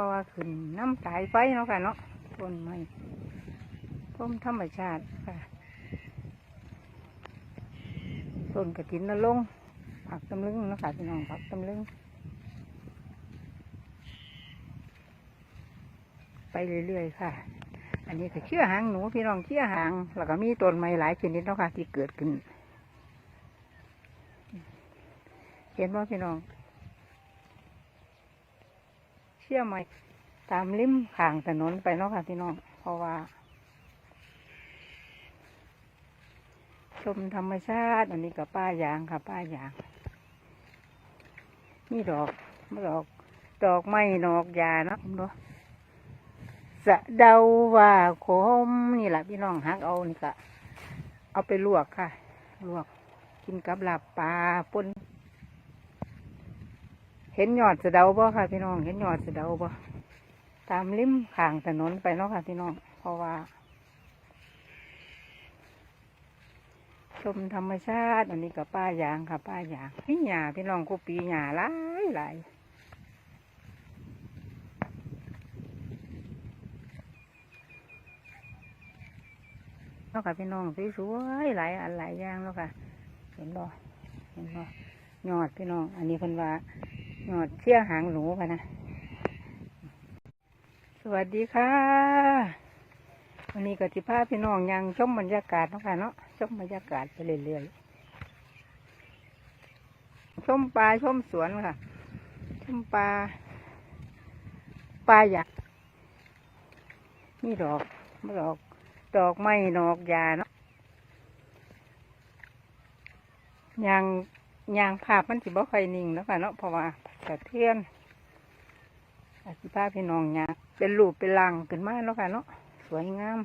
ราะว่าขึ้นน้ำสายไฟเนาะค่ะเนาะต้นไม้ต้นธรรมชาติค่ะต้นกระถินนรงผักตำลึงเนาะค่ะพี่น้องผักตำลึงไปเรื่อยๆค่ะ อันนี้ก็เชื่อหางหนูพี่น้องเชื่อหาง แล้วก็มีต้นไม้หลายชนิดเนาะค่ะที่เกิดขึ้น เห็นว่าพี่น้อง ชื่อไหมตามริมข้างถนนไปเนาะค่ะพี่น้อง เพราะว่า ชมธรรมชาติ อันนี้กับป้ายางค่ะ ป้ายางนี่ดอกดอก ดอกไม้ดอกยาเนาะเนาะสะเดาว่าโคมนี่แหละพี่น้องฮักเอานี่ก็เอาไปลวกค่ะ ลวกกินกับลาบปลาปน ห็นยอดสะเดาบ่ค่ะพี่น้อง เห็นยอดสะเดาบ่ตามริมข้างถนนไปเนาะค่ะพี่น้อง เพราะว่า ชมธรรมชาติ อันนี้กับป้ายางค่ะ ป้ายางนี่หญ้าพี่น้องกูปีหญ้าหลายหลายเนาะค่ะพี่น้องสวยๆหลายอันหลายอย่างแล้วค่ะ เห็นบ่เห็นบ่ยอดพี่น้อง อันนี้เพิ่นว่า ยอดเชี่ยหางหนูค่ะนะ สวัสดีค่ะ วันนี้ก็สิพาพี่น้องยังชมบรรยากาศเนาะค่ะเนาะชมบรรยากาศไปเรื่อยๆชมปลาชมสวนค่ะ ชมปลา ปลาหยักนี่ดอกดอก ดอกไม้ดอกยาเนาะยาง ยางภาพมันสิบ่ค่อยนิ่งแล้วค่ะเนาะเพราะว่าสะเทือนอาสิภาพพี่น้องยางเป็นรูปเป็นลังขึ้นมาแล้วค่ะเนาะสวยงาม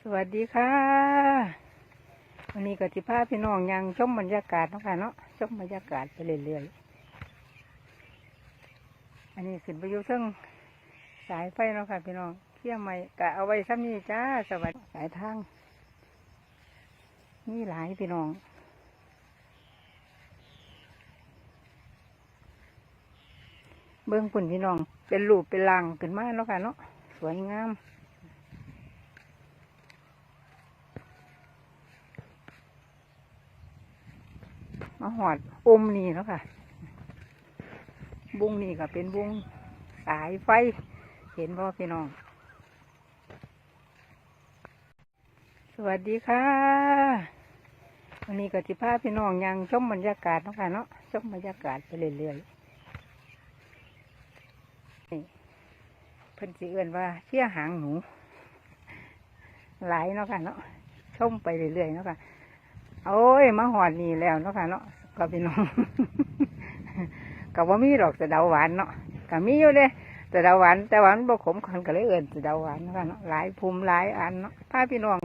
สวัสดีค่ะ วันนี้ก็สิภาพพี่น้องยังชมบรรยากาศเนาะค่ะเนาะชมบรรยากาศไปเรื่อยๆ อันนี้ขึ้นไปอยู่เทั้งสายไฟเนาะค่ะพี่น้อง ที่ยงใหม่กะเอาไว้ซ้ำนี้จ้าสวัสดีสายทางนี่หลายพี่น้องเบื้องปุ่นพี่น้อง เป็นรูปเป็นลังขึ้นมาเนาะค่ะเนาะสวยงามมาหอดอมนี่แล้วค่ะ บุ้งนี่ก็เป็นบุ้งสายไฟ เห็นบ่พี่น้อง สวัสดีค่ะ วันนี้ก็สิพาพี่น้องยังชมบรรยากาศเนาะค่ะเนาะชมบรรยากาศไปเรื่อยๆนี่เพิ่นสิเอื่นว่าเชี่ยหางหนู หลายเนาะค่ะเนาะชมไปเรื่อยๆเนาะค่ะโอ้ยมาหอดนี่แล้วเนาะค่ะเนาะก็พี่น้องก็ว่ามีดอกแต่ดาวหวานเนาะก็มีอยู่เด้แต่ดาวหวานแต่หวานบ่ขมคนก็เลยเอินแต่ดาวหวานเนาะค่ะเนาะหลายภูมิหลายอันเนาะพาพี่น้อง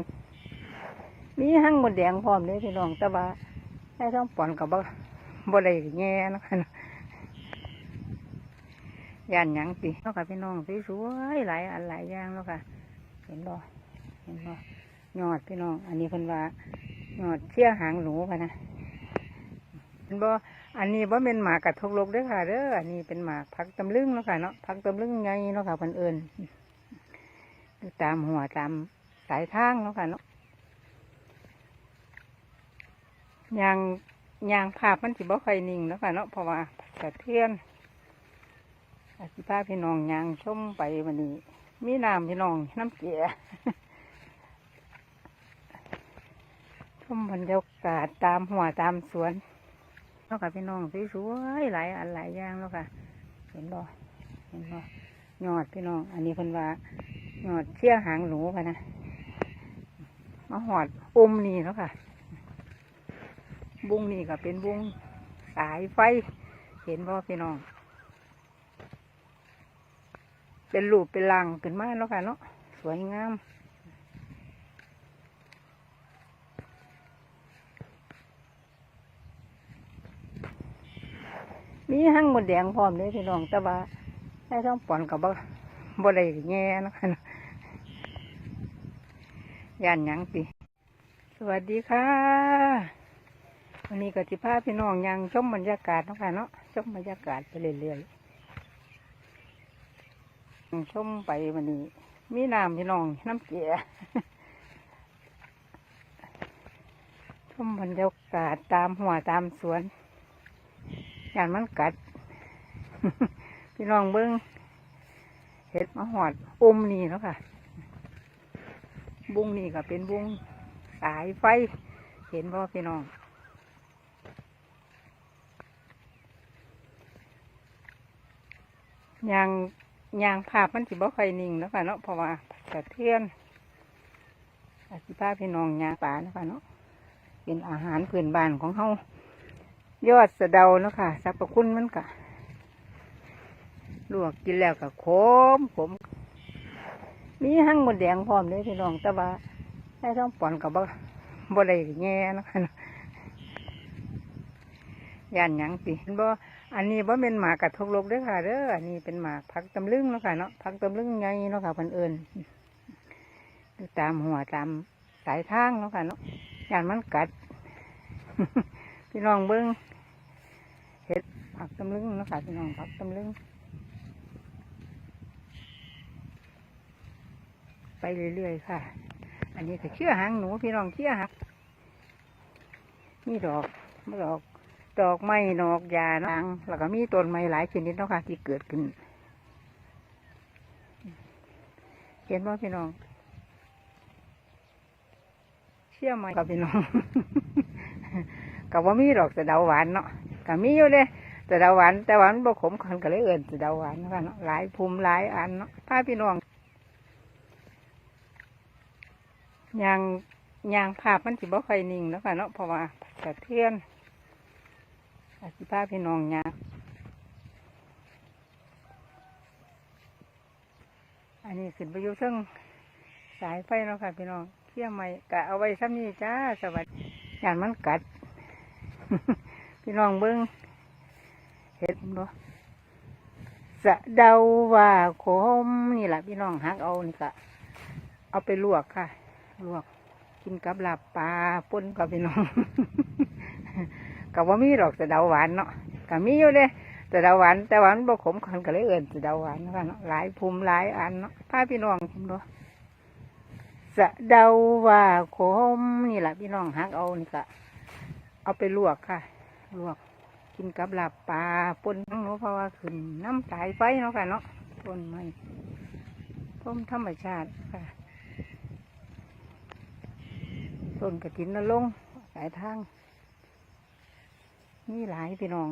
มีหั่งหมดแดงพร้อมเลยพี่น้องแต่ว่าให้ต้องปอนกับบ่บ่ได้แง่นะคะย่านหยังติเนาะค่ะพี่น้องสวยๆหลายอันหลายอย่างเนาะค่ะ เห็นบ่เห็นบ่ยอดพี่น้อง อันนี้เพิ่นว่ายอดเชี่ยหางหนูค่ะนะเห็นบ่อันนี้บ่เป็นหมากระทกลกเด้อค่ะเด้ออันนี้เป็นหมากผักตำลึงเนาะค่ะเนาะผักตำลึงไงเนาะค่ะเพิ่นเอิ้นตามหัวตามสายทางเนาะค่ะเนาะ ยางยางภาพมันสิบ่ค่อยนิ่งเนาะค่ะเนาะเพราะว่าสะเทือนอาสิพาพี่น้องยางชมไปวันนี้ มีน้ำพี่น้องน้ำเกียชมบรรยากาศตามหัวตามสวนเนาะค่ะพี่น้องสวยๆหลายอันหลายอย่างเนาะค่ะ เห็นบ่เห็นบ่ยอดพี่น้อง อันนี้เพิ่นว่ายอดเชี่ยหางหนูค่ะนะมาหอดอมนี่เนาะค่ะ บุ้งนี่ก็เป็นบุ้งสายไฟ เห็นบ่พี่น้อง เป็นรูปเป็นลังขึ้นมาเนาะค่ะเนาะสวยงามมีหั่งหมดแดงพร้อมเลยพี่น้องแต่ว่าให้ต้องปอนกับบ่บ่ได้แง่นะคะย่านยังติสวัสดีค่ะ วันนี้ก็สิพาพี่น้องยังชมบรรยากาศเนาะค่ะเนาะชมบรรยากาศไปเรื่อยๆชมไปวันนี้ มีน้ำพี่น้องน้ำเกียชมบรรยากาศตามหัวตามสวนอย่างมันกัด พี่น้องเบิ้งเห็ดมะหอดอมนี่แล้วค่ะ บุ้งนี่ก็เป็นบุ้งสายไฟ เห็นบ่พี่น้อง ยางยางภาพมันสิบ่ค่อยนิ่งแล้วค่ะเนาะเพราะว่าสะเทือนอาสิพาพี่น้องยางป่านะค่ะเนาะเป็นอาหารพื้นบ้านของเฮายอดสะเดาเนาะค่ะสรรพคุณมันกะลวกกินแล้วก็ขมขมมีหั่งหมดแดงพร้อมเลยพี่น้องแต่ว่าได้ท้องป่อนกับบ่บ่ได้แง่นะค่ะย่านหยังสิบ่ อันนี้บ่เป็นหมากกระทกลกด้อค่ะเด้ออันนี้เป็นหมากักตำลึงเนาะค่ะเนาะผักตำลึงไงเนาะค่ะพิ่นเอิ้นอยู่ตามหัวตามสายทางเนาะค่ะเนาะอย่านมันกัด พี่น้องเบิ้งเห็ดผักตำลึงเนาะค่ะพี่น้องผักตำลึงไปเรื่อยๆค่ะ อันนี้ก็เชื่อหางหนูพี่น้องเชื่อหางมีดอกไม่ดอก ดอกไม้ดอกยานางแล้วก็มีต้นไม้หลายชนิดเนาะค่ะ ที่เกิดขึ้น เห็นบ่พี่น้อง เชื่อไหมกับพี่น้องกับว่ามีดอกสะเดาหวานเนาะกับมีอยู่เลยสะเดาหวาน แต่หวานบ่ขมคันก็เลยเอินสะเดาหวานเนาะคะหลายภูมิหลายอันเนาะพาพี่น้องยางยางภาพมันสิบ่ค่อยนิ่งเนาะค่ะเนาะเพราะว่าสะเทือน อาสิพาพี่น้องยาอันนี้ขึ้นไปอยู่เชิงสายไฟเนาะค่ะพี่น้องเที่ยไม่กะเอาไว้ซ้ำนี้จ้าสวัสดีอย่างมันกัด พี่น้องเบิ้งเห็ดบ่สะเดาว่าขมนี่แหละพี่น้องหักเอานี่กะเอาไปลวกค่ะ ลวกกินกับลาบปลาป่นกับพี่น้อง กับว่ามีดอกสะเดาหวานเนาะกับมีอยู่เลยสะเดาหวานแต่หวานบ่ขมคันก็เลยเอินสะเดาหวานเนาะค่ะเนาะหลายภูมิหลายอันเนาะพาพี่น้องเห็นบ่สะเดาว่าขมนี่แหละพี่น้องหักเอานี่กะเอาไปลวกค่ะ ลวกกินกับลาบปลาปนทั้งหนูเพราะว่าขึ้นน้ำสายไฟเนาะค่ะเนาะต้นไม้ต้มธรรมชาติค่ะต้นกระถินนลงสายทาง นี่หลายพี่น้อง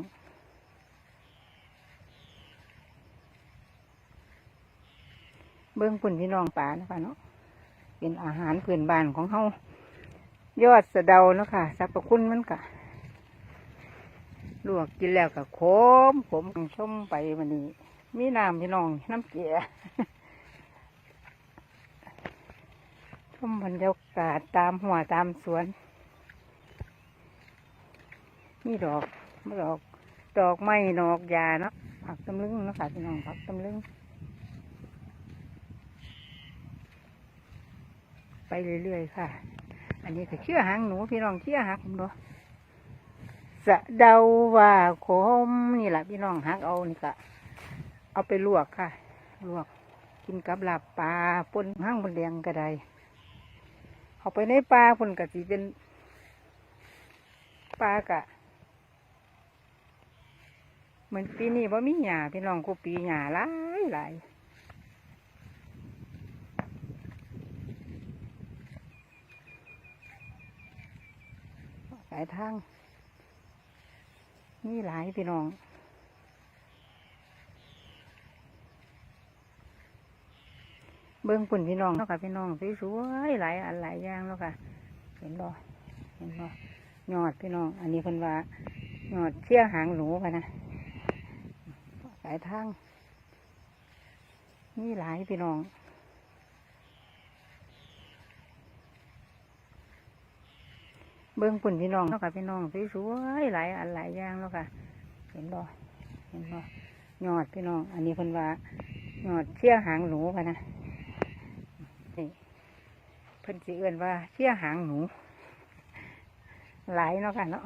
เบิ้องปุ่นพี่น้องป่านะคะเนาะเป็นอาหารพื้นบ้านของเฮายอดสะเดาเนาะค่ะสรรพคุณมันกะลวกกินแล้วก็ขมขมชมไปวันนี้ มีน้ำพี่น้องน้ำเกลือชมบรรยากาศตามหัวตามสวน มีดอกมดอก ดอกไม้ดอกยาเนาะผักตำลึงเนาะค่ะพี่น้องผักตำลึง ไปเรื่อยๆค่ะ อันนี้ก็เชื่อหางหนูพี่น้องเชื่อหักผมดูสะเดาว่าขมนี่แหละพี่น้องหักเอานี่ก็เอาไปลวกค่ะ ลวกกินกับลาบปลาปนห้างบนเลียงก็ได้เอาไปในปลาปนกะสิเป็นปลากะ เหมือนปีนี้ว่ามีหญ้าพี่น้องกูปีหญ้าหลายหลายสายทางนี่หลายพี่น้องเบิ้องปุ่นพี่น้องเนาะค่ะพี่น้องสวยๆหลายอันหลายอย่างเนาะค่ะ เห็นบ่เห็นบ่ยอดพี่น้อง อันนี้เพิ่นว่ายอดเชี่ยหางหนูค่ะนะ สายทางนี่หลายพี่น้องเบิ้องปุ่นพี่น้องเนาะค่ะพี่น้องสวยๆหลายอันหลายอย่างเนาะค่ะ เห็นบ่เห็นบ่ยอดพี่น้อง อันนี้เพิ่นว่ายอดเชี่ยหางหนูค่ะนะนี่เพิ่นสิเอื่นว่าเชี่ยหางหนู หลายเนาะค่ะเนาะ